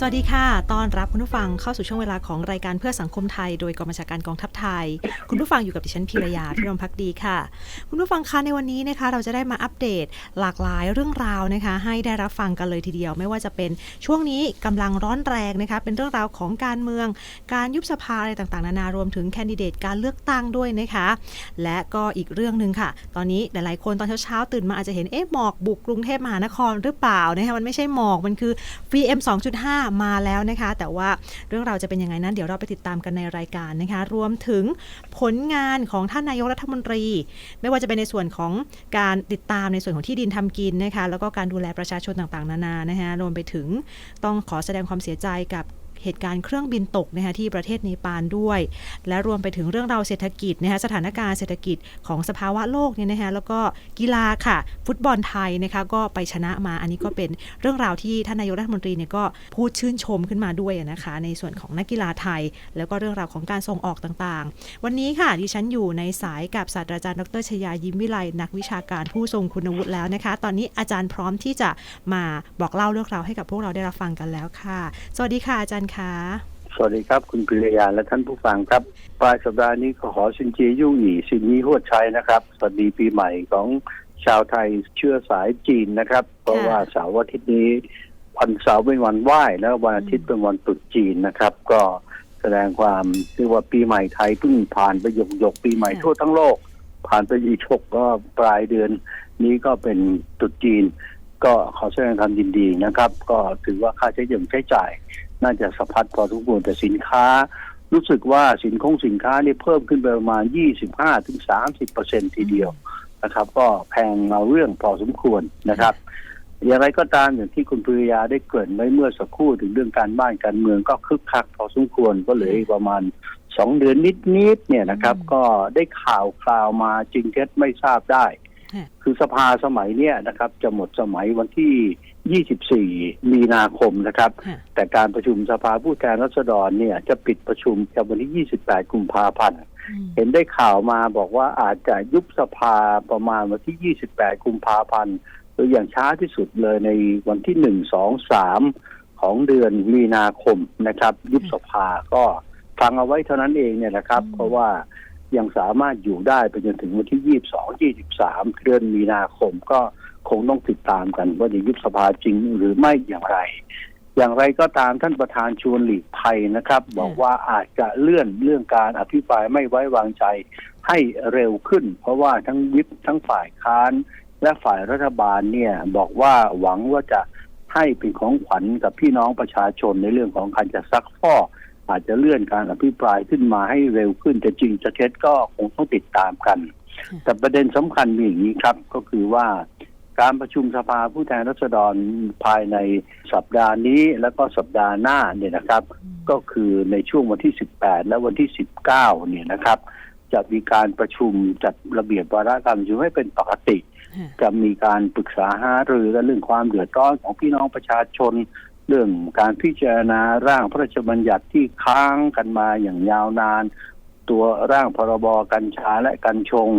สวัสดีค่ะ ต้อนรับคุณผู้ฟังเข้าสู่ช่วงเวลาของรายการเพื่อสังคมไทย โดยกองบัญชาการกองทัพไทย คุณผู้ฟังอยู่กับดิฉันพิรยาพิรมพักดีค่ะ คุณผู้ฟังคะในวันนี้นะคะ เราจะได้มาอัปเดตหลากหลายเรื่องราวนะคะ ให้ได้รับฟังกันเลยทีเดียว ไม่ว่าจะเป็นช่วงนี้กำลังร้อนแรงนะคะ เป็นเรื่องราวของการเมือง การยุบสภาอะไรต่างๆ นานารวมถึงแคนดิเดตการเลือกตั้งด้วยนะคะ และก็อีกเรื่องหนึ่งค่ะ ตอนนี้หลายๆคนตอนเช้าๆตื่นมาอาจจะเห็นเอ๊ะหมอกบุกกรุงเทพมหานครหรือเปล่านะคะมันไม่ใช่หมอกมันคือ PM 2.5มาแล้วนะคะ แต่ว่าเรื่องราวจะเป็นยังไงนั้นเดี๋ยวเราไปติดตามกันในรายการนะคะ รวมถึงผลงานของท่านนายกรัฐมนตรี ไม่ว่าจะเป็นในส่วนของการติดตามในส่วนของที่ดินทำกินนะคะ แล้วก็การดูแลประชาชนต่างๆ นานานะคะรวมไปถึงต้องขอแสดงความเสียใจกับ เหตุการณ์เครื่องบินตกนะคะที่ประเทศเนปาลด้วย และรวมไปถึงเรื่องราวเศรษฐกิจนะคะสถานการณ์เศรษฐกิจของสภาวะโลกเนี่ยนะคะแล้วก็กีฬาค่ะ ฟุตบอลไทยนะคะก็ไปชนะมา อันนี้ก็เป็นเรื่องราวที่ท่านนายกรัฐมนตรีเนี่ยก็พูดชื่นชมขึ้นมาด้วยนะคะ ในส่วนของนักกีฬาไทย แล้วก็เรื่องราวของการส่งออกต่างๆ วันนี้ค่ะดิฉันอยู่ในสายกับศาสตราจารย์ดรชยายิ้มวิไลนักวิชาการผู้ทรงคุณวุฒิแล้วนะคะ ตอนนี้อาจารย์พร้อมที่จะมาบอกเล่าเรื่องราวให้กับพวกเราได้รับฟังกันแล้วค่ะ สวัสดีค่ะอาจารย์คะ สวัสดีครับ คุณพิรยาและท่านผู้ฟังครับ ปลายสัปดาห์นี้ก็ขอชินเจียยู่หยี่ซินนี้ฮวดชัยนะครับ สวัสดีปีใหม่ของชาวไทยเชื้อสายจีนนะครับ เพราะว่าเสาร์อาทิตย์นี้วันเสาร์เป็นวันไหว้แล้ววันอาทิตย์เป็นวันตรุษจีนนะครับ ก็แสดงความเรียกว่าปีใหม่ไทยเพิ่งผ่านไปหยกหยกๆปีใหม่ทั่วทั้งโลก ผ่านไปอีกหกก็ปลายเดือน นี้ก็เป็นตรุษจีน ก็ขอแสดงความยินดีนะครับ ก็ถือว่าค่าใช้จ่ายใช้จ่าย น่าจะสะพัดพอสมควรแต่สินค้า รู้สึกว่าสินคงสินค้านี่เพิ่มขึ้นไปประมาณ 25ถึง30เปอร์เซ็นทีเดียวนะครับ ก็แพงเอาเรื่องพอสมควรนะครับ อย่างไรก็ตามอย่างที่คุณปริยาได้เกริ่นไว้เมื่อสักครู่ถึงเรื่องการบ้านการเมืองก็คึกคักพอสมควรก็เหลืออีกประมาณสองเดือนนิดๆเนี่ยนะครับ ก็ได้ข่าวคราวมาจริงเท็จไม่ทราบได้ ค่ะคือสภาสมัยเนี้ยนะครับ จะหมดสมัยวันที่ 24 มีนาคมนะครับค่ะแต่การประชุมสภาผู้แทนราษฎรเนี่ยจะปิดประชุมกันวันที่ 28 กุมภาพันธ์อืมเห็นได้ข่าวมาบอกว่าอาจจะยุบสภาประมาณวันที่ 28 กุมภาพันธ์หรืออย่างช้าที่สุดเลยในวันที่ 1 2 3 ของเดือนมีนาคมนะครับ ยุบสภาก็ฟังเอาไว้เท่านั้นเองเนี่ยนะครับ เพราะว่า ยังสามารถอยู่ได้ไปจนถึงวันที่22 23เดือนมีนาคมก็คงต้องติดตามกัน ว่าจะยุบสภาจริงหรือไม่อย่างไร อย่างไรก็ตามท่านประธานชวนหลีกภัยนะครับ บอกว่าอาจจะเลื่อนเรื่องการอภิปรายไม่ไว้วางใจให้เร็วขึ้น เพราะว่าทั้งวิปทั้งฝ่ายค้านและฝ่ายรัฐบาลเนี่ยบอกว่าหวังว่าจะให้เป็นของขวัญกับพี่น้องประชาชนในเรื่องของการจะซักฟอก อาจจะเลื่อนการอภิปรายขึ้นมาให้เร็วขึ้นจะจริงจะเท็จก็คงต้องติดตามกัน แต่ประเด็นสำคัญมีอย่างนี้ครับ ก็คือว่าการประชุมสภาผู้แทนราษฎรภายในสัปดาห์นี้แล้วก็สัปดาห์หน้าเนี่ยนะครับ ก็คือในช่วงวันที่ 18 และวันที่ 19 เนี่ยนะครับ จะมีการประชุมจัดระเบียบวาระการประชุมให้เป็นปกติค่ะจะมีการปรึกษาหารือกันเรื่องความเดือดร้อนของพี่น้องประชาชน เรื่องการพิจารณาร่างพระราชบัญญัติที่ค้างกันมาอย่างยาวนาน ตัวร่างพรบกัญชาและกัญชง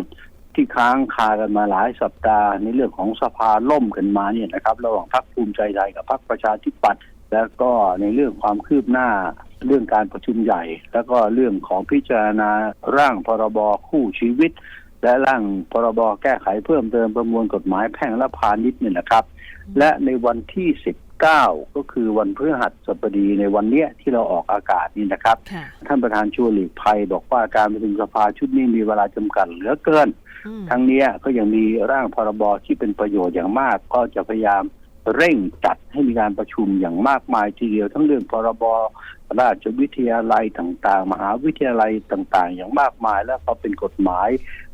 ที่ค้างคากันมาหลายสัปดาห์ในเรื่องของสภาล่มกันมาเนี่ยนะครับ ระหว่างพรรคภูมิใจไทยกับพรรคประชาธิปัตย์แล้วก็ในเรื่องความคืบหน้าเรื่องการประชุมใหญ่ แล้วก็เรื่องของพิจารณาร่างพรบคู่ชีวิต และร่างพรบแก้ไขเพิ่มเติมประมวลกฎหมายแพ่งและพาณิชย์เนี่ยนะครับ และในวันที่ 19ก็คือวันพฤหัสบดีในวันเนี้ยที่เราออกอากาศนี่นะครับ ค่ะ ท่านประธานชัวหลีกภัยบอกว่าการประชุมสภาชุดนี้มีเวลาจำกัดเหลือเกิน อืม ทั้งเนี้ยก็ยังมีร่างพรบที่เป็นประโยชน์อย่างมาก ก็จะพยายามเร่งจัดให้มีการประชุมอย่างมากมายทีเดียว ทั้งเรื่องพรบราชวิทยาลัยต่างๆ มหาวิทยาลัยต่างๆ อย่างมากมาย แล้วก็เป็นกฎหมาย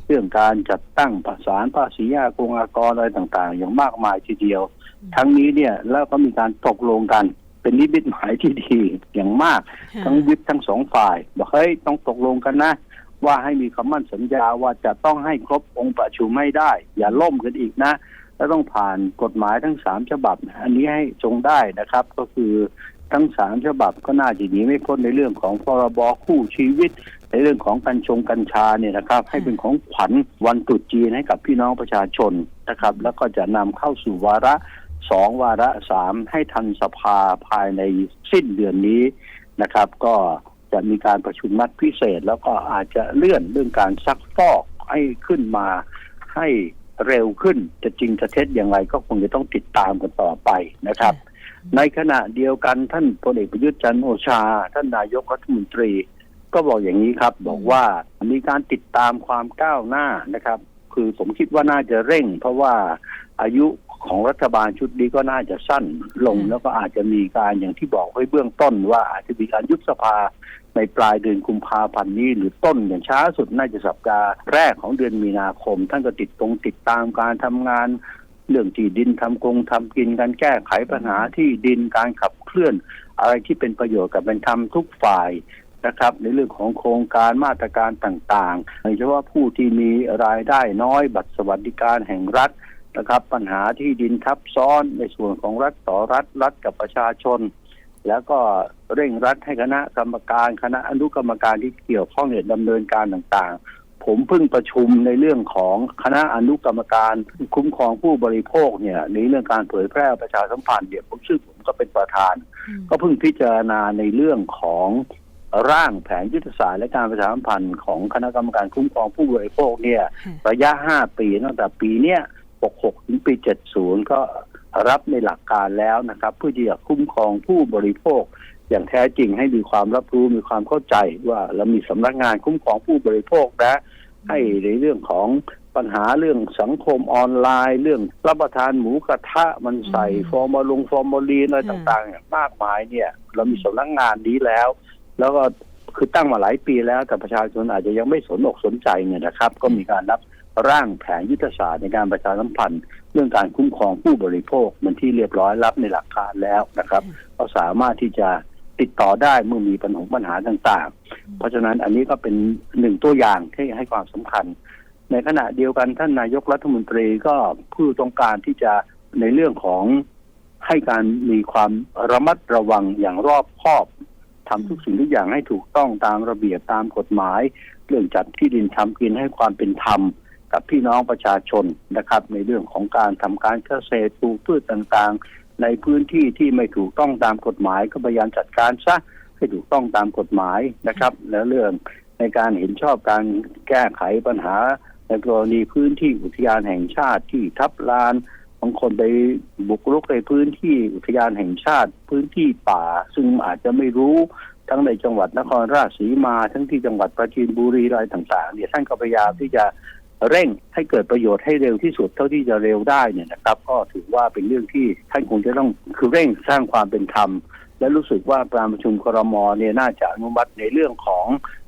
เรื่องการจัดตั้งภาษาภาษีอากงอากรอะไรต่างๆ อย่างมากมายทีเดียว ทั้งนี้เนี่ยแล้วก็มีการตกลงกัน เป็นนิมิตหมายที่ดีอย่างมากค่ะทั้งวิปทั้งสองฝ่ายบอกเฮ้ยต้องตกลงกันนะ ว่าให้มีคำมั่นสัญญาว่าจะต้องให้ครบองค์ประชุมไม่ได้ อย่าล่มกันอีกนะแล้วต้องผ่านกฎหมายทั้งสามฉบับนะอันนี้ให้จงได้นะครับ ก็คือทั้งสามฉบับก็น่าจะหนีไม่พ้นในเรื่องของพรบคู่ชีวิต ในเรื่องของกัญชงกัญชาเนี่ยนะครับ ให้เป็นของขวัญวันตรุษจีนให้กับพี่น้องประชาชนนะครับ แล้วก็จะนำเข้าสู่วาระ สองวาระสามให้ทันสภาภายในสิ้นเดือนนี้นะครับ ก็จะมีการประชุมนัดพิเศษ แล้วก็อาจจะเลื่อนเรื่องการซักฟอกให้ขึ้นมาให้เร็วขึ้นจะจริงจะเท็จอย่างไรก็คงจะต้องติดตามกันต่อไปนะครับ ในขณะเดียวกันท่านพลเอกประยุทธ์จันทร์โอชา ท่านนายกรัฐมนตรี ก็บอกอย่างนี้ครับ บอกว่ามีการติดตามความก้าวหน้านะครับ คือผมคิดว่าน่าจะเร่ง เพราะว่าอายุ ของรัฐบาลชุดนี้ก็น่าจะสั้นลงอืมแล้วก็อาจจะมีการอย่างที่บอกไว้เบื้องต้นว่าอาจจะมีการยุบสภาในปลายเดือนกุมภาพันธ์นี้ หรือต้นอย่างช้าสุดน่าจะสัปดาห์แรกของเดือนมีนาคม ท่านก็ติดตรงติดตามการทำงาน เรื่องที่ดินทำกงทำกินการแก้ไขปัญหาที่ดินการขับเคลื่อน อะไรที่เป็นประโยชน์กับเป็นธรรมทุกฝ่ายนะครับในเรื่องของโครงการมาตรการต่างๆโดยเฉพาะผู้ที่มีรายได้น้อยบัตรสวัสดิการแห่งรัฐ นะครับ ปัญหาที่ดินทับซ้อนในส่วนของรัฐต่อรัฐรัฐกับประชาชน แล้วก็เร่งรัดให้คณะกรรมการคณะอนุกรรมการที่เกี่ยวข้องเนี่ยดำเนินการต่างๆ ผมเพิ่งประชุมในเรื่องของคณะอนุกรรมการคุ้มครองผู้บริโภคเนี่ยในเรื่องการเผยแพร่ประชาสัมพันธ์เนี่ยผมซึ่งผมก็เป็นประธานอืมก็เพิ่งพิจารณาในเรื่องของร่างแผนยุทธศาสตร์และการประชาสัมพันธ์ของคณะกรรมการคุ้มครองผู้บริโภคเนี่ยค่ะระยะ 5 ปีตั้งแต่ปีเนี้ย 66 ถึงปี 70 ก็รับในหลักการแล้วนะครับเพื่อที่จะคุ้มครองผู้บริโภค อย่างแท้จริงให้มีความรับรู้มีความเข้าใจว่าเรามีสำนักงานคุ้มครองผู้บริโภคนะให้ในเรื่องของปัญหาเรื่องสังคมออนไลน์ เรื่องรับประทานหมูกระทะมันใส่อืมฟอร์มาลงฟอร์มาลีนอะไรค่ะต่างๆเนี่ยมากมายเนี่ย เรามีสำนักงานนี้แล้ว แล้วก็คือตั้งมาหลายปีแล้วแต่ประชาชนอาจจะยังไม่สนอกสนใจเนี่ยนะครับ ก็มีการรับ ร่างแผนยุทธศาสตร์ในการประชาสัมพันธ์ เรื่องการคุ้มครองผู้บริโภคมันที่เรียบร้อยรับในหลักการแล้วนะครับก็สามารถที่จะติดต่อได้เมื่อมีปัญหาปัญหาต่างๆ เพราะฉะนั้นอันนี้ก็เป็นหนึ่งตัวอย่างที่ให้ความสำคัญ ในขณะเดียวกันท่านนายกรัฐมนตรีก็ผู้ต้องการที่จะในเรื่องของให้การมีความระมัดระวังอย่างรอบคอบทำทุกสิ่งทุกอย่างให้ถูกต้องตามระเบียบตามกฎหมาย เรื่องจัดที่ดินทำกินให้ความเป็นธรรม กับพี่น้องประชาชนนะครับ ในเรื่องของการทำการเกษตรปลูกพืชต่างๆ ในพื้นที่ที่ไม่ถูกต้องตามกฎหมายก็พยายามจัดการซะให้ถูกต้องตามกฎหมายนะครับ แล้วเรื่องในการเห็นชอบการแก้ไขปัญหา ในกรณีพื้นที่อุทยานแห่งชาติที่ทับลานบางคนไปบุกรุกในพื้นที่อุทยานแห่งชาติ พื้นที่ป่า ซึ่งอาจจะไม่รู้ทั้งในจังหวัดนครราชสีมา ทั้งที่จังหวัดปราจีนบุรีอะไรต่างๆเนี่ยท่านก็พยายามที่จะ เร่งให้เกิดประโยชน์ให้เร็วที่สุดเท่าที่จะเร็วได้เนี่ยนะครับ ก็ถือว่าเป็นเรื่องที่ท่านคงจะต้องคือเร่งสร้างความเป็นธรรม และรู้สึกว่าการประชุมครมเนี่ยน่าจะอนุมัติในเรื่องของ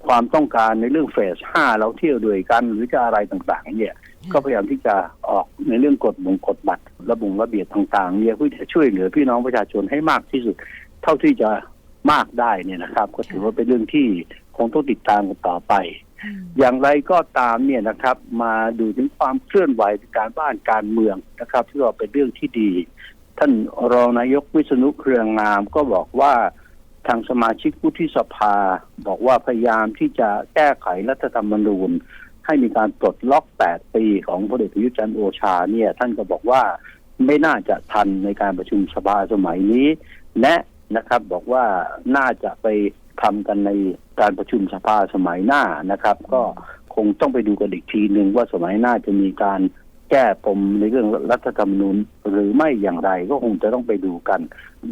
ความต้องการในเรื่องเฟสห้าเราเที่ยวด้วยกันหรือจะอะไรต่างๆ เนี่ยก็พยายามที่จะออกในเรื่องกฎมงกฎบัตรระบุระเบียบต่างๆเนี่ยเพื่อจะช่วยเหลือพี่น้องประชาชนให้มากที่สุด เท่าที่จะมากได้เนี่ยนะครับ ก็ถือว่าเป็นเรื่องที่คงต้องติดตามกันต่อไป อย่างไรก็ตามเนี่ยนะครับ มาดูถึงความเคลื่อนไหวการบ้านการเมืองนะครับที่ว่าเป็นเรื่องที่ดี ท่านรองนายกวิษณุเครืองงามก็บอกว่าทางสมาชิกวุฒิสภา บอกว่าพยายามที่จะแก้ไขรัฐธรรมนูญ ให้มีการปลดล็อก 8 ปีของพลเอกประยุทธ์จันทร์โอชาเนี่ย ท่านก็บอกว่าไม่น่าจะทันในการประชุมสภาสมัยนี้ และนะครับบอกว่าน่าจะไป ทำกันในการประชุมสภาสมัยหน้านะครับ ก็คงต้องไปดูกันอีกทีหนึ่งว่าสมัยหน้าจะมีการแก้ปมในเรื่องรัฐธรรมนูญหรือไม่อย่างไรก็คงจะต้องไปดูกัน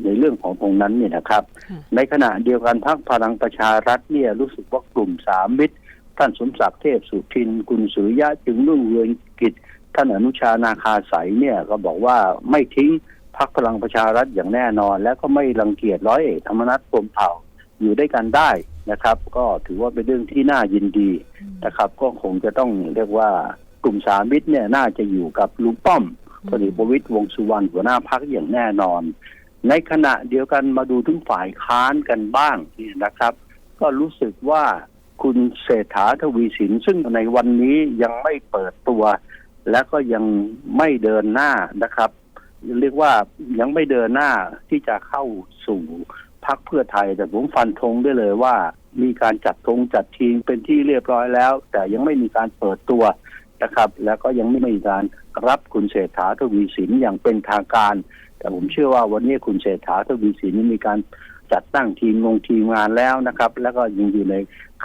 ในเรื่องของตรงนั้นเนี่ยนะครับค่ะในขณะเดียวกันพรรคพลังประชารัฐเนี่ยรู้สึกว่ากลุ่มสามมิตร ท่านสมศักดิ์เทพสุทิน คุณสุริยะจึงรุ่งเรืองกิจ ท่านอนุชานาคาสายเนี่ยก็บอกว่าไม่ทิ้งพรรคพลังประชารัฐอย่างแน่นอน และก็ไม่รังเกียจร้อยเอกธรรมนัฐพรหมเผ่า อยู่ด้วยกันได้นะครับ ก็ถือว่าเป็นเรื่องที่น่ายินดีนะครับ ก็คงจะต้องเรียกว่ากลุ่มสามมิตรเนี่ยน่าจะอยู่กับลุงป้อมพลเอกประวิตรวงษ์สุวรรณหัวหน้าพรรคอย่างแน่นอน ในขณะเดียวกันมาดูถึงฝ่ายค้านกันบ้างเนี่ยนะครับ ก็รู้สึกว่าคุณเศรษฐาทวีสิน ซึ่งในวันนี้ยังไม่เปิดตัว และก็ยังไม่เดินหน้านะครับ เรียกว่ายังไม่เดินหน้าที่จะเข้าสู่ พักเพื่อไทยแต่ผมฟันธงได้เลยว่า มีการจัดธงจัดทีมเป็นที่เรียบร้อยแล้ว แต่ยังไม่มีการเปิดตัวนะครับ แล้วก็ยังไม่มีการรับคุณเศรษฐาทวีสินอย่างเป็นทางการ แต่ผมเชื่อว่าวันนี้คุณเศรษฐาทวีสินนี่มีการจัดตั้งทีมลงทีมงานแล้วนะครับ แล้วก็ยังอยู่ใน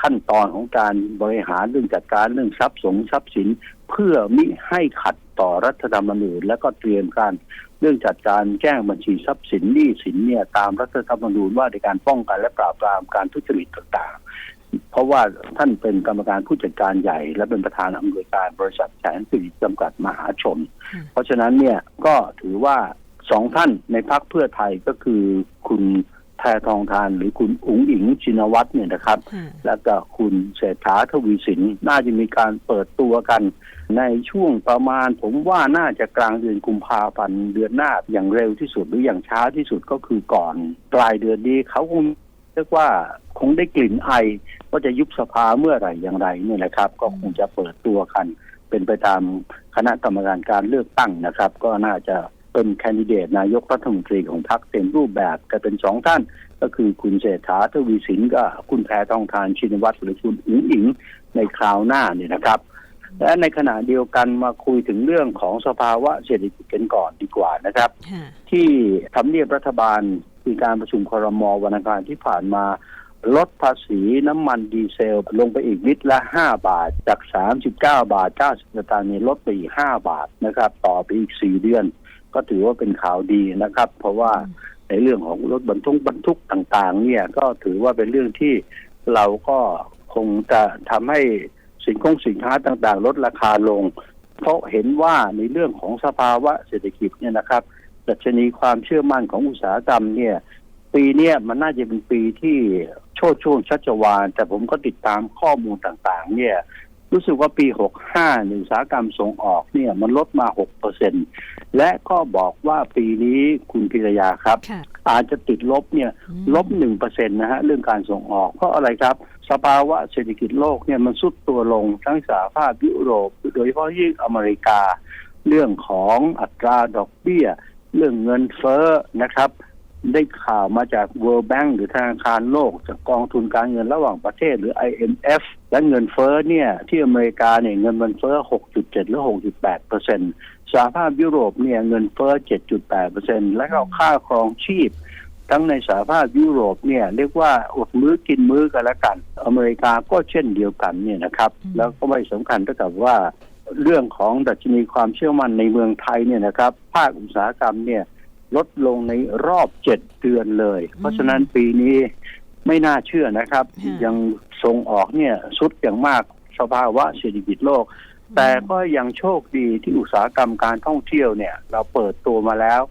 ขั้นตอนของการบริหารเรื่องจัดการเรื่องทรัพย์สงทรัพย์สิน เพื่อมิให้ขัดต่อรัฐธรรมนูญ และก็เตรียมการเรื่องจัดการแจ้งบัญชีทรัพย์สินหนี้สินเนี่ยตามรัฐธรรมนูญว่าในการป้องกันและปราบปรามการทุจริตต่างๆ เพราะว่าท่านเป็นกรรมการผู้จัดการใหญ่ และเป็นประธานอำนวยการบริษัทแสนสิริจำกัดมหาชน เพราะฉะนั้นเนี่ยก็ถือว่าสองท่านในพักเพื่อไทยก็คือคุณ แพทองทานหรือคุณอุ๋งอิงชินวัตรเนี่ยนะครับค่ะแล้วก็คุณเศรษฐาทวีสินน่าจะมีการเปิดตัวกัน ในช่วงประมาณ ผมว่าน่าจะกลางเดือนกุมภาพันธ์เดือนหน้าอย่างเร็วที่สุดหรืออย่างช้าที่สุดก็คือก่อนปลายเดือนนี้เขาคงเรียกว่าคงได้กลิ่นไอว่าจะยุบสภาเมื่อไหร่อย่างไรเนี่ยนะครับ ก็คงจะเปิดตัวกัน เป็นไปตามคณะกรรมการการเลือกตั้งนะครับ ก็น่าจะ เป็นแคนดิเดตนายกรัฐมนตรีของพรรคเต็มรูปแบบแต่เป็นสองท่าน ก็คือคุณเศรษฐาทวีสินกับคุณแพทองทานชินวัตรหรือคุณอุ๋งอิงในคราวหน้าเนี่ยนะครับ และในขณะเดียวกันมาคุยถึงเรื่องของสภาวะเศรษฐกิจกันก่อนดีกว่านะครับค่ะที่ทำเนียบรัฐบาลมีการประชุมครมวันอังคารที่ผ่านมาลดภาษีน้ำมันดีเซล ลงไปอีกลิตรละ 5 บาท จาก 39 บาท 90สตางค์เนี่ยลดไปอีก 5 บาทนะครับ ต่อไปอีก 4 เดือน ก็ถือว่าเป็นข่าวดีนะครับ เพราะว่าในเรื่องของรถบรรทุกบรรทุกต่างๆ เนี่ยก็ถือว่าเป็นเรื่องที่เราก็คงจะทำให้สินคงสินค้าต่างๆ ลดราคาลง เพราะเห็นว่าในเรื่องของสภาวะเศรษฐกิจเนี่ยนะครับดัชนีความเชื่อมั่นของอุตสาหกรรมเนี่ย ปีเนี้ยมันน่าจะเป็นปีที่โชดช่วงชัชวาลแต่ผมก็ติดตามข้อมูลต่างๆ เนี่ย รู้สึกว่าปี 65ในอุตสาหกรรมส่งออกเนี่ยมันลดมา6เปอร์เซ็นและก็บอกว่าปีนี้คุณพิรยาครับค่ะอาจจะติดลบเนี่ยอืมลบหนึ่งเปอร์เซ็นต์นะฮะเรื่องการส่งออก เพราะอะไรครับ สภาวะเศรษฐกิจโลกเนี่ยมันสุดตัวลงทั้งสหภาพยุโรป โดยเฉพาะยิ่งอเมริกา เรื่องของอัตราดอกเบี้ย เรื่องเงินเฟ้อนะครับ ได้ข่าวมาจาก World Bank หรือธนาคารโลก จากกองทุนการเงินระหว่างประเทศหรือ IMF และเงินเฟ้อเนี่ย ที่อเมริกาเนี่ยเงินมันเฟ้อ 6.7 หรือ 6.8เปอร์เซ็นต์สหภาพยุโรปเนี่ยเงินเฟ้อ 7.8เปอร์เซ็นต์และก็ค่าครองชีพ ทั้งในสหภาพยุโรปเนี่ยเรียกว่าอดมื้อกินมื้อกันละกัน อเมริกาก็เช่นเดียวกันเนี่ยนะครับอืมแล้วก็ไม่สำคัญเท่ากับว่า เรื่องของดัชนีความเชื่อมั่นในเมืองไทยเนี่ยนะครับ ภาคอุตสาหกรรมเนี่ย ลดลงในรอบเจ็ดเดือนเลย เพราะฉะนั้นปีนี้ไม่น่าเชื่อนะครับค่ะยังส่งออกเนี่ยสุดอย่างมากสภาวะเศรษฐกิจโลก แต่ก็ยังโชคดีที่อุตสาหกรรมการท่องเที่ยวเนี่ย เราเปิดตัวมาแล้ว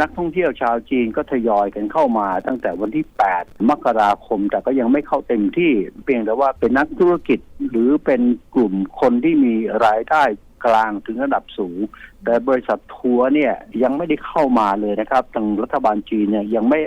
นักท่องเที่ยวชาวจีนก็ทยอยกันเข้ามา ตั้งแต่วันที่ 8 มกราคม แต่ก็ยังไม่เข้าเต็มที่ เพียงแต่ว่าเป็นนักธุรกิจหรือเป็นกลุ่มคนที่มีรายได้ กลางถึงระดับสูง แต่บริษัททัวร์เนี่ยยังไม่ได้เข้ามาเลยนะครับทางรัฐบาลจีนเนี่ยยังไม่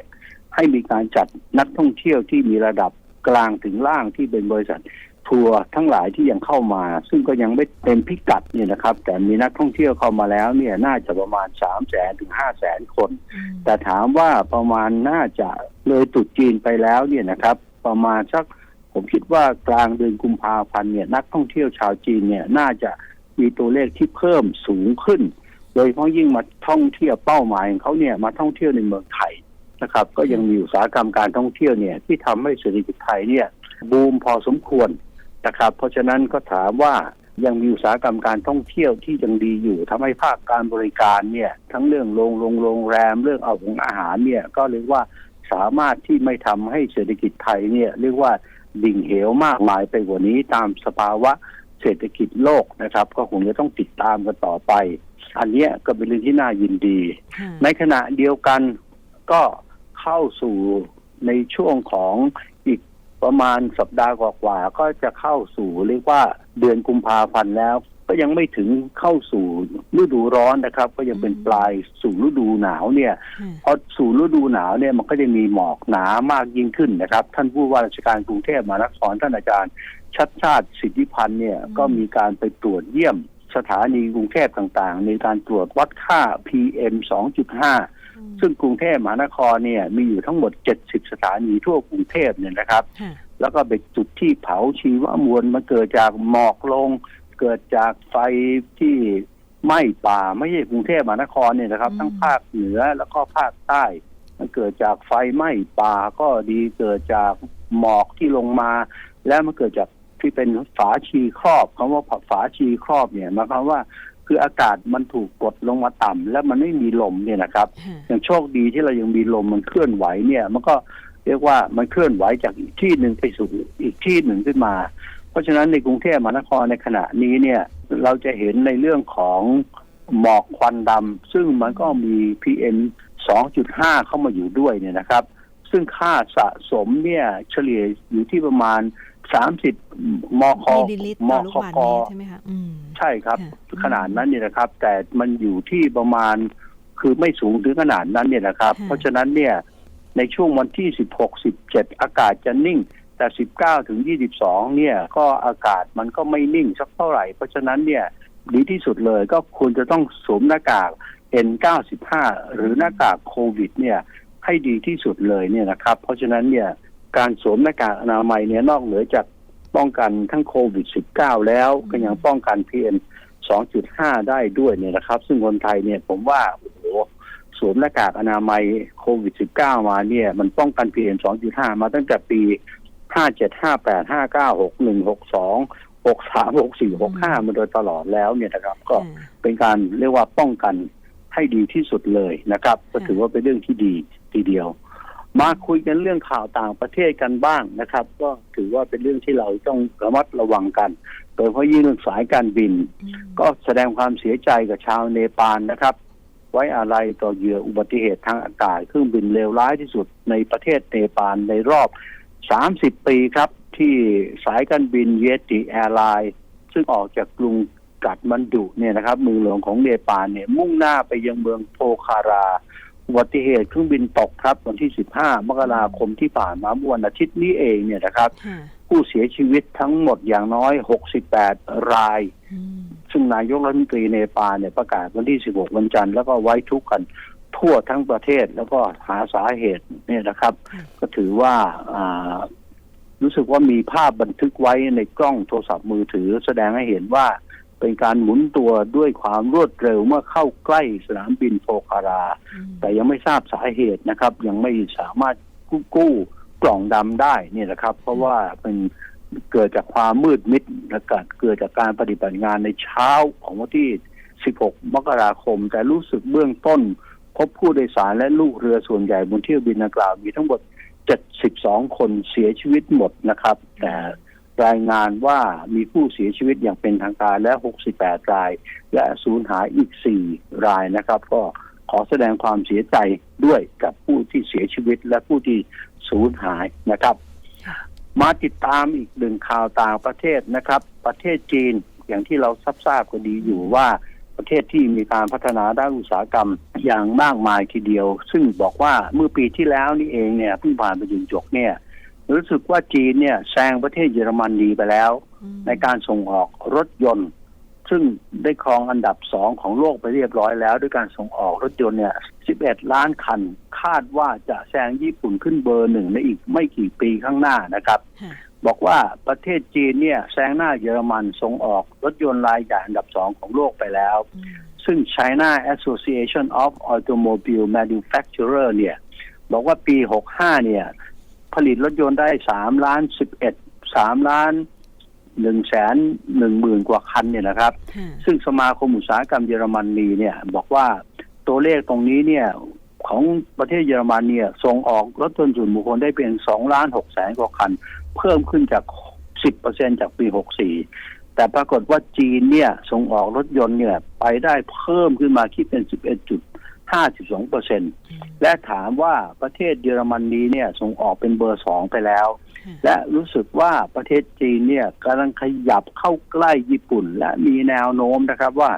ให้มีการจัดนักท่องเที่ยวที่มีระดับกลางถึงล่างที่เป็นบริษัททัวร์ทั้งหลายที่ยังเข้ามา ซึ่งก็ยังไม่เต็มพิกัดเนี่ยนะครับ แต่มีนักท่องเที่ยวเข้ามาแล้วเนี่ยน่าจะประมาณ3 0 0แสนถึง5 0 0แสนคนอืมแต่ถามว่าประมาณน่าจะเลยตรุดจีนไปแล้วเนี่ยนะครับ ประมาณสักผมคิดว่ากลางเดือนกุมภาพันธ์เนี่ยนักท่องเที่ยวชาวจีนเนี่ยน่าจะ มีตัวเลขที่เพิ่มสูงขึ้น โดยเฉพาะยิ่งมาท่องเที่ยวเป้าหมายของเขาเนี่ยมาท่องเที่ยวในเมืองไทยนะครับ ก็ยังมีอุตสาหกรรมการท่องเที่ยวเนี่ยที่ทำให้เศรษฐกิจไทยเนี่ยบูมพอสมควรนะครับ เพราะฉะนั้นก็ถามว่ายังมีอุตสาหกรรมการท่องเที่ยวที่ยังดีอยู่ทำให้ภาคการบริการเนี่ยทั้งเรื่องโรงโรงโรงแรมเรื่องเอาของอาหารเนี่ยก็เรียกว่าสามารถที่ไม่ทำให้เศรษฐกิจไทยเนี่ยเรียกว่าดิ่งเหวมากมายไปกว่านี้ตามสภาวะ เศรษฐกิจโลกนะครับ ก็คงจะต้องติดตามกันต่อไป อันเนี้ยก็เป็นเรื่องที่น่ายินดีค่ะในขณะเดียวกันก็เข้าสู่ในช่วงของอีกประมาณสัปดาห์กว่าๆก็จะเข้าสู่เรียกว่าเดือนกุมภาพันธ์แล้ว ก็ยังไม่ถึงเข้าสู่ฤดูร้อนนะครับ ก็ยังเป็นอืมปลายสู่ฤดูหนาวเนี่ยค่ะพอสู่ฤดูหนาวเนี่ยมันก็จะมีหมอกหนามากยิ่งขึ้นนะครับ ท่านผู้ว่าราชการกรุงเทพมหานครท่านอาจารย์ ชัดชาติสิทธิพันธ์เนี่ยก็มีการไปตรวจเยี่ยมสถานีกรุงเทพต่างๆ ในการตรวจวัดค่า PM 2.5 ซึ่งกรุงเทพมหานครเนี่ยมีอยู่ทั้งหมด 70 สถานีทั่วกรุงเทพเนี่ยนะครับค่ะแล้วก็เป็นจุดที่เผาชีวมวลมันเกิดจากหมอกลง เกิดจากไฟที่ไหม้ป่าไม่ใช่กรุงเทพมหานครเนี่ยนะครับอืมทั้งภาคเหนือแล้วก็ภาคใต้ มันเกิดจากไฟไหม้ป่าก็ดีเกิดจากหมอกที่ลงมา และมันเกิดจาก ที่เป็นฝาชีครอบคำว่าฝาชีครอบเนี่ยหมายความว่าคืออากาศมันถูกกดลงมาต่ำแล้วมันไม่มีลมเนี่ยนะครับค่ะอย่างโชคดีที่เรายังมีลมมันเคลื่อนไหวเนี่ย มันก็เรียกว่ามันเคลื่อนไหวจากอีกที่หนึ่งไปสู่อีกที่หนึ่งขึ้นมา เพราะฉะนั้นในกรุงเทพมหานครในขณะนี้เนี่ย เราจะเห็นในเรื่องของหมอกควันดำซึ่งมันก็มี PM 2.5 เข้ามาอยู่ด้วยเนี่ยนะครับ ซึ่งค่าสะสมเนี่ยเฉลี่ยอยู่ที่ประมาณ 30มคมิลลิลิตรมต่อลูกคบาศกก์เมตรใช่ไหมคะอืมใช่ครับค่ะขนาดนั้นเนี่ยนะครับ แต่มันอยู่ที่ประมาณคือไม่สูงถึงขนาดนั้นเนี่ยนะครับค่ะเพราะฉะนั้นเนี่ย ในช่วงวันที่16 17อากาศจะนิ่ง แต่19ถึง22เนี่ย ก็อากาศมันก็ไม่นิ่งสักเท่าไหร่ เพราะฉะนั้นเนี่ยดีที่สุดเลยก็ควรจะต้องสวมหน้ากาก N95 หรือหน้ากากโควิด เนี่ย ให้ดีที่สุดเลยเนี่ยนะครับ เพราะฉะนั้นเนี่ย การสวมหน้ากากอนามัยเนี่ยนอกเหนือจากป้องกันทั้งโควิด 19 แล้วก็ยังป้องกัน PM 2.5ได้ด้วยเนี่ยนะครับ ซึ่งคนไทยเนี่ยผมว่าโอ้โหสวมหน้ากากอนามัยโควิด 19 มาเนี่ย มันป้องกัน PM 2.5มาตั้งแต่ปี57 58 59 61 62 63 64 65มาโดยตลอดแล้วเนี่ยนะครับ ก็ค่ะเป็นการเรียกว่าป้องกันให้ดีที่สุดเลยนะครับ ก็ถือว่าเป็นเรื่องที่ดีทีเดียว มาคุยกันเรื่องข่าวต่างประเทศกันบ้างนะครับ ก็ถือว่าเป็นเรื่องที่เราต้องระมัดระวังกัน โดยเฉพาะยิ่งเรื่องสายการบินอืมก็แสดงความเสียใจกับชาวเนปาลนะครับ ไว้อาลัยต่อเหยื่ออุบัติเหตุทางอากาศเครื่องบินเลวร้ายที่สุดในประเทศเนปาลในรอบ 30 ปีครับ ที่สายการบินเยติแอร์ไลน์ซึ่งออกจากกรุงกัดมันดุเนี่ยนะครับเมืองหลวงของเนปาลเนี่ยมุ่งหน้าไปยังเมืองโพคารา อุบัติเหตุเครื่องบินตกครับวันที่ 15 มกราคมที่ผ่านมาเมื่อวันอาทิตย์นี้เองเนี่ยนะครับค่ะผู้เสียชีวิตทั้งหมดอย่างน้อย 68 รายอืมซึ่งนายกรัฐมนตรีเนปาลเนี่ยประกาศวันที่ 16 วันจันทร์แล้วก็ไว้ทุกข์กันทั่วทั้งประเทศแล้วก็หาสาเหตุเนี่ยนะครับ ก็ถือว่าอ่ารู้สึกว่ามีภาพบันทึกไว้ในกล้องโทรศัพท์มือถือแสดงให้เห็นว่า เป็นการหมุนตัวด้วยความรวดเร็วเมื่อเข้าใกล้สนามบินโพคาราอืมแต่ยังไม่ทราบสาเหตุนะครับ ยังไม่สามารถกู้กู้กล่องดำได้เนี่ยนะครับ เพราะว่าเป็นเกิดจากความมืดมิดและเกิดเกิดจากการปฏิบัติงานในเช้าของวันที่ 16 มกราคม แต่รู้สึกเบื้องต้น พบผู้โดยสารและลูกเรือส่วนใหญ่บนเที่ยวบินดังกล่าวมีทั้งหมด 72 คนเสียชีวิตหมดนะครับ แต่ รายงานว่ามีผู้เสียชีวิตอย่างเป็นทางการและ 68 ราย และสูญหายอีก 4 รายนะครับ ก็ขอแสดงความเสียใจด้วยกับผู้ที่เสียชีวิตและผู้ที่สูญหายนะครับ มาติดตามอีกหนึ่งข่าวต่างประเทศนะครับ ประเทศจีนอย่างที่เราทราบทราบก็ดีอยู่ว่าประเทศที่มีการพัฒนาด้านอุตสาหกรรมอย่างมากมายทีเดียว ซึ่งบอกว่าเมื่อปีที่แล้วนี่เองเนี่ยเพิ่งผ่านไปจุนจกเนี่ย รู้สึกว่าจีนเนี่ยแซงประเทศเยอรมนนีไปแล้วอืมในการส่งออกรถยนต์ ซึ่งได้ครองอันดับสองของโลกไปเรียบร้อยแล้ว ด้วยการส่งออกรถยนต์เนี่ย 11 ล้านคัน คาดว่าจะแซงญี่ปุ่นขึ้นเบอร์หนึ่งในอีกไม่กี่ปีข้างหน้านะครับค่ะบอกว่าประเทศจีนเนี่ยแซงหน้าเยอรมันส่งออกรถยนต์รายใหญ่อันดับสองของโลกไปแล้วอืมซึ่ง China Association of Automobile Manufacturer เนี่ย บอกว่าปี 65 เนี่ย ผลิตรถยนต์ได้3ล้าน11 3ล้าน1แสน1หมื่นกว่าคันเนี่ยนะครับค่ะซึ่งสมาคมอุตสาหกรรมเยอรมนีเนี่ยบอกว่าตัวเลขตรงนี้เนี่ยของประเทศเยอรมันเนี่ยส่งออกรถยนต์ส่วนบุคคลได้เพียง2ล้าน6แสนกว่าคัน เพิ่มขึ้นจาก10%จากปี64แต่ปรากฏว่าจีนเนี่ยส่งออกรถยนต์เนี่ยไปได้เพิ่มขึ้นมาคิดเป็น11.52เปอร์เซ็นและถามว่าประเทศเยอรมนีเนี่ยส่งออกเป็นเบอร์สองไปแล้วค่ะและรู้สึกว่าประเทศจีนเนี่ยกำลังขยับเข้าใกล้ญี่ปุ่น และมีแนวโน้มนะครับว่า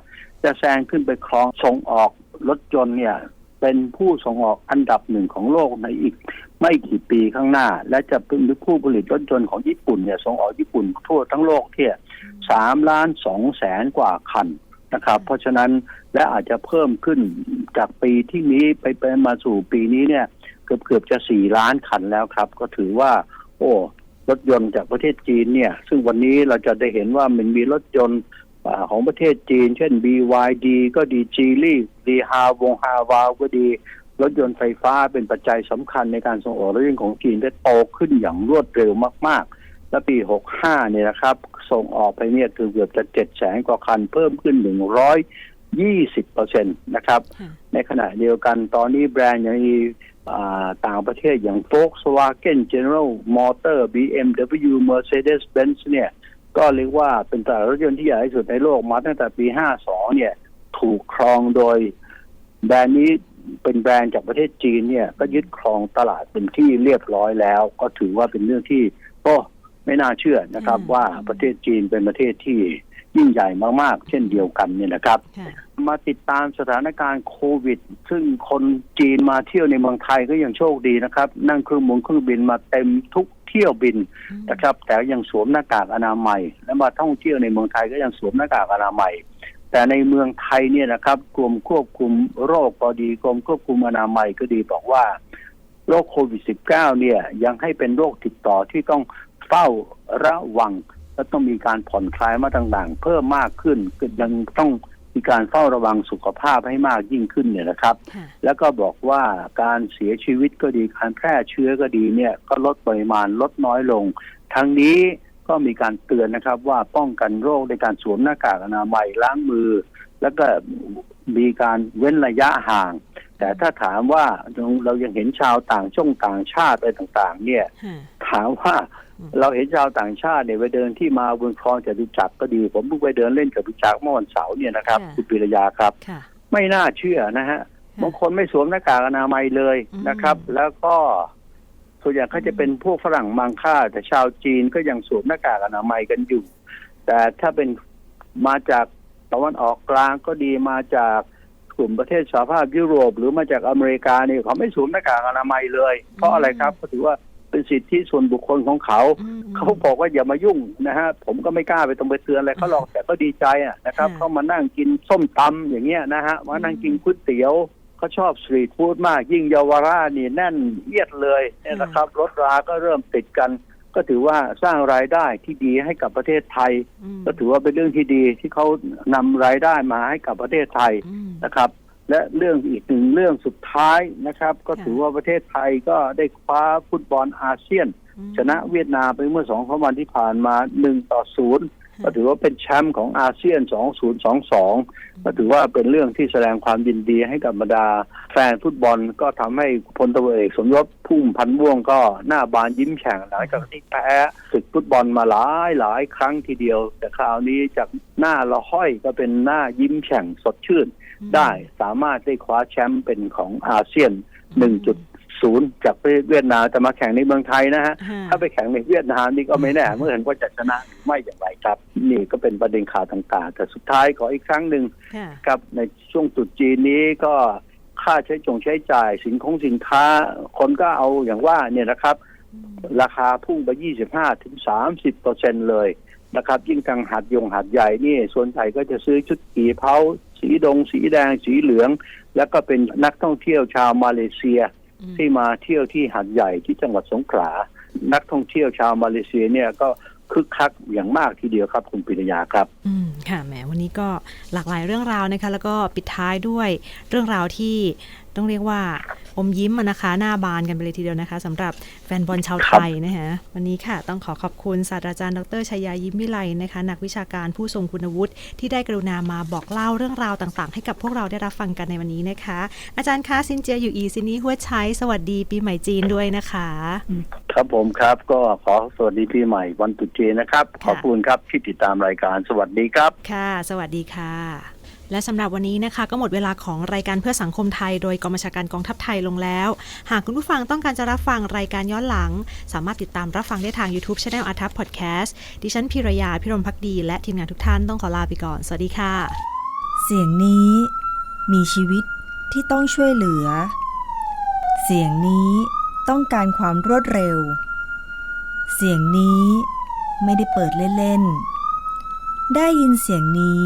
จะแซงขึ้นไปครองส่งออกรถยนต์เนี่ยเป็นผู้ส่งออกอันดับหนึ่งของโลกในอีก ไม่กี่ปีข้างหน้า และจะเป็นผู้ผลิตรถยนต์ของญี่ปุ่นเนี่ยส่งออกญี่ปุ่นทั่วทั้งโลกที่สามล้านสองแสนกว่าคัน นะครับ เพราะฉะนั้นและอาจจะเพิ่มขึ้นจากปีที่นี้ไปไปมาสู่ปีนี้เนี่ย เกือบเกือบจะสี่ล้านคันแล้วครับ ก็ถือว่า โอ้รถยนต์จากประเทศจีนเนี่ย ซึ่งวันนี้เราจะได้เห็นว่ามันมีรถยนต์ของประเทศจีน เช่น BYD ก็ดีจีลี่ดีฮาวงฮาวาวก็ดี รถยนต์ไฟฟ้าเป็นปัจจัยสำคัญในการส่งออกรถยนต์ของจีนได้โตขึ้นอย่างรวดเร็วมากๆ และปี 65 เนี่ยนะครับ ส่งออกไปเนี่ยคือเกือบจะ7แสนกว่าคันเพิ่มขึ้น 120เปอร์เซ็นต์นะครับค่ะในขณะเดียวกันตอนนี้แบรนด์อย่างอีอ่าต่างประเทศอย่าง Volkswagen General Motor BMW Mercedes-Benz เนี่ยก็เรียกว่าเป็นตลาดรถยนต์ที่ใหญ่ที่สุดในโลกมาตั้งแต่ปี 52 เนี่ยถูกครองโดยแบรนด์นี้เป็นแบรนด์จากประเทศจีนเนี่ยก็ยึดครองตลาดเป็นที่เรียบร้อยแล้ว ก็ถือว่าเป็นเรื่องที่โอ้ ไม่น่าเชื่อนะครับอืมว่าประเทศจีนเป็นประเทศที่ยิ่งใหญ่มากๆ เช่นเดียวกันเนี่ยนะครับค่ะมาติดตามสถานการณ์โควิด ซึ่งคนจีนมาเที่ยวในเมืองไทยก็ยังโชคดีนะครับ นั่งเครื่องมงเครื่องบินมาเต็มทุกเที่ยวบินนะครับ แต่ยังสวมหน้ากากอนามัย และมาท่องเที่ยวในเมืองไทยก็ยังสวมหน้ากากอนามัย แต่ในเมืองไทยเนี่ยนะครับกรมควบคุมโรคก็ดีกรมควบคุมอนามัยก็ดีบอกว่าโรคโควิด -19 เนี่ยยังให้เป็นโรคติดต่อที่ต้อง เฝ้าระวัง และต้องมีการผ่อนคลายมาต่างๆ เพิ่มมากขึ้นก็ยังต้องมีการเฝ้าระวังสุขภาพให้มากยิ่งขึ้นเนี่ยนะครับค่ะแล้วก็บอกว่าการเสียชีวิตก็ดีการแพร่เชื้อก็ดีเนี่ยก็ลดปริมาณลดน้อยลง ทั้งนี้ก็มีการเตือนนะครับว่าป้องกันโรคในการสวมหน้ากากอนามัยล้างมือ แล้วก็มีการเว้นระยะห่าง แต่ถ้าถามว่าเรายังเห็นชาวต่างช่องต่างชาติอะไรต่าง ๆ เนี่ยค่ะถามว่าอืม เราเห็นชาวต่างชาติเนี่ยไปเดินที่มาบนคลองจตุจักรก็ดี ผมเพิ่งไปเดินเล่นจตุจักรเมื่อวันเสาร์เนี่ยนะครับคุณปิรยาครับ ค่ะ ไม่น่าเชื่อนะฮะบางคนไม่สวมหน้ากากอนามัยเลยอืมนะครับแล้วก็ส่วนใหญ่เขาจะเป็นพวกฝรั่งมังค่า แต่ชาวจีนก็ยังสวมหน้ากากอนามัยกันอยู่ แต่ถ้าเป็นมาจากตะวันออกกลางก็ดีมาจากกลุ่มประเทศสหภาพยุโรป หรือมาจากอเมริกาเนี่ยเขาไม่สวมหน้ากากอนามัยเลย เพราะอะไรครับเขาถือว่า เป็นสิทธิส่วนบุคคลของเขาอืมเขาบอกว่าอย่ามายุ่งนะฮะผมก็ไม่กล้าไปต้องไปเตือนอะไรเขาหรอกแต่ก็ดีใจอะนะครับค่ะเขามานั่งกินส้มตำอย่างเงี้ยนะฮะมานั่งกินก๋วยเตี๋ยวเขาชอบสตรีทฟู้ดมากยิ่งเยาวราชนี่แน่นเอียดเลยเนี่ยนะครับรถราก็เริ่มติดกัน ก็ถือว่าสร้างรายได้ที่ดีให้กับประเทศไทยอืมก็ถือว่าเป็นเรื่องที่ดีที่เขานำรายได้มาให้กับประเทศไทยอืมนะครับ และเรื่องอีกหนึ่งเรื่องสุดท้ายนะครับ ก็ค่ะถือว่าประเทศไทยก็ได้คว้าฟุตบอลอาเซียนอืมชนะเวียดนามไปเมื่อสองสามวันที่ผ่านมาหนึ่งต่อศูนย์ก็ถือว่าเป็นแชมป์ของอาเซียน 2022 ก็ถือว่าเป็นเรื่องที่แสดงความยินดีให้กับบรรดาแฟนฟุตบอลก็ทำให้พลตำรวจเอกสมยศพุ่มพันธ์ม่วงก็หน้าบานยิ้มแฉ่งหลังจากที่แพ้ศึกฟุตบอลมาหลายหลายครั้งทีเดียว แต่คราวนี้จากหน้าละห้อยก็เป็นหน้ายิ้มแฉ่งสดชื่น ได้สามารถได้คว้าแชมป์เป็นของอาเซียน 1.0 จากประเทศเวียดนามจะมาแข่งในเมืองไทยนะฮะค่ะถ้าไปแข่งในเวียดนามนี่ก็ไม่แน่เมื่อเห็นว่าจะชนะหรือไม่อย่างไรครับ นี่ก็เป็นประเด็นข่าวต่างๆ แต่สุดท้ายขออีกครั้งหนึ่งค่ะครับในช่วงตรุษจีนนี้ก็ค่าใช้จงใช้จ่ายสินของสินค้า คนก็เอาอย่างว่าเนี่ยนะครับ ราคาพุ่งไป 25ถึง30เปอร์เซ็นเลยนะครับ ยิ่งทางหัดยงหัดใหญ่นี่ส่วนใหญ่ก็จะซื้อชุดกี่เผา สีดง สีแดง สีเหลือง แล้วก็เป็นนักท่องเที่ยวชาวมาเลเซียอืมที่มาเที่ยวที่หัดใหญ่ที่จังหวัดสงขลา นักท่องเที่ยวชาวมาเลเซียเนี่ยก็คึกคักอย่างมากทีเดียวครับคุณปิรยาครับ อืมค่ะแหมวันนี้ก็หลากหลายเรื่องราวนะคะ แล้วก็ปิดท้ายด้วยเรื่องราวที่ ต้องเรียกว่าอมยิ้มอะนะคะหน้าบานกันไปเลยทีเดียวนะคะสำหรับแฟนบอลชาวไทยนะคะวันนี้ค่ะ ต้องขอขอบคุณศาสตราจารย์ดรชัยยายิ้มวิไลนะคะนักวิชาการผู้ทรงคุณวุฒิที่ได้กรุณามาบอกเล่าเรื่องราวต่างๆ ให้กับพวกเราได้รับฟังกันในวันนี้นะคะ อาจารย์คะซินเจียอยู่อีซินีหัวใช้สวัสดีปีใหม่จีนด้วยนะคะ ครับผมครับก็ขอสวัสดีปีใหม่วันตรุษจีนนะครับขอบคุณครับที่ติดตามรายการสวัสดีครับค่ะ สวัสดีค่ะ และสำหรับวันนี้นะคะ ก็หมดเวลาของรายการเพื่อสังคมไทย โดยกองบัญชาการกองทัพไทยลงแล้ว หากคุณผู้ฟังต้องการจะรับฟังรายการย้อนหลัง สามารถติดตามรับฟังได้ทาง YouTube Channel อาทัพพอดแคสต์ดิฉันพิรยาพิรมพักดี และทีมงานทุกท่านต้องขอลาไปก่อน สวัสดีค่ะ เสียงนี้มีชีวิตที่ต้องช่วยเหลือ เสียงนี้ต้องการความรวดเร็ว เสียงนี้ไม่ได้เปิดเล่นๆได้ยินเสียงนี้